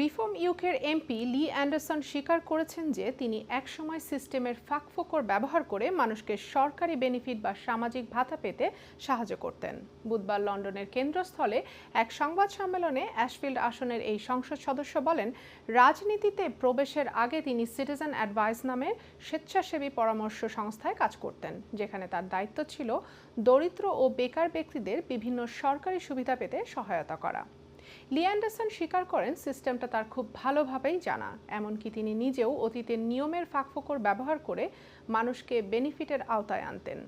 Reform ইউকের MP লি Anderson স্বীকার করেছেন যে তিনি একসময় সিস্টেমের ফাঁকফোকর ব্যবহার করে মানুষকে সরকারি বেনিফিট বা সামাজিক ভাতা পেতে সাহায্য করতেন। বুধবার লন্ডনের কেন্দ্রস্থলে এক সংবাদ সম্মেলনে অ্যাশফিল্ড আসনের এই সংসদ সদস্য বলেন, রাজনীতিতে প্রবেশের আগে তিনি সিটিজেন অ্যাডভাইস নামের স্বেচ্ছাসেবী পরামর্শ সংস্থায় কাজ করতেন, যেখানে তার দায়িত্ব ছিল দরিদ্র ও বেকার ব্যক্তিদের বিভিন্ন সরকারি সুবিধা পেতে সহায়তা করা। লি অ্যান্ডারসন স্বীকার করেন সিস্টেমটা তার খুব ভালোভাবেই জানা, এমনকি তিনি নিজেও অতীতের নিয়মের ফাঁকফোকর ব্যবহার করে মানুষকে বেনিফিটের আওতায় আনতেন।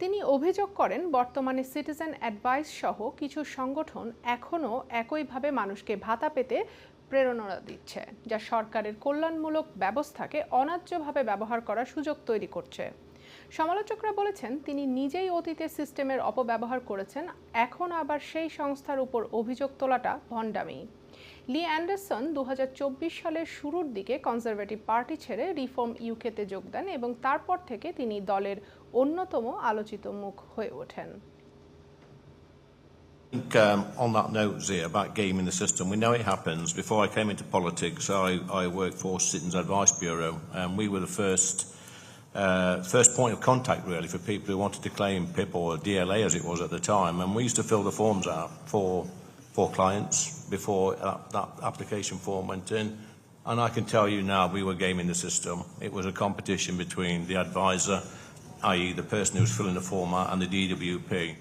তিনি অভিযোগ করেন, বর্তমানে সিটিজেন অ্যাডভাইস সহ কিছু সংগঠন এখনও একইভাবে মানুষকে ভাতা পেতে প্রেরণা দিচ্ছে, যা সরকারের কল্যাণমূলক ব্যবস্থাকে অন্যায্যভাবে ব্যবহার করার সুযোগ তৈরি করছে। সমালোচকরা বলেছেন তিনি নিজেই অতীতে সিস্টেমের অপব্যবহার করেছেন এখন আবার সেই সংস্থার উপর অভিযোগ তোলাটা ভণ্ডামি লি অ্যান্ডারসন দুহাজার চব্বিশ সালের শুরুর দিকে কনজারভেটিভ পার্টি ছেড়ে রিফর্ম ইউকেতে যোগ দেন এবং তারপর থেকে তিনি দলের অন্যতম আলোচিত মুখ হয়ে ওঠেন I think um, on that note, Zia, about gaming the system, we know it happens. Before I came into politics, I, I worked for Citizens Advice Bureau, and we were the first uh, first point of contact really for people who wanted to claim PIP or DLA as it was at the time. And we used to fill the forms out for for clients before that, that application form went in. And I can tell you now, we were gaming the system. It was a competition between the advisor, i.e., the person who was filling the form out, and the DWP.